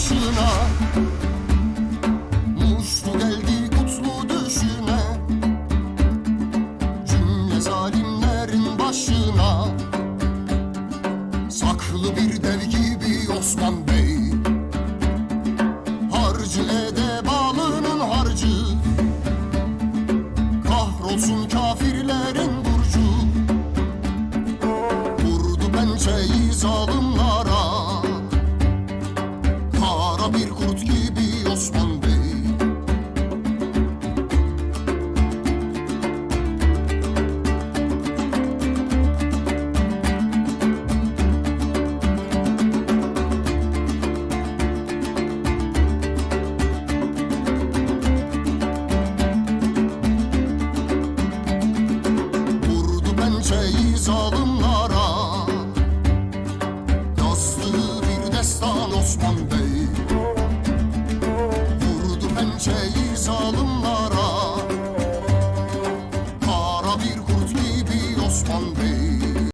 başına. Muştu geldi kutlu düşüne Cümle zalimlerin başına. Saklı bir dev gibi Osman Bey. Harcı ede balının harcı. Kahrolsun kafirlerin burnu. Düşeyiz adımlara. Yazdı bir destan Osman Bey. Vurdu pençeyi zalimlara Kara bir kurt gibi Osman Bey.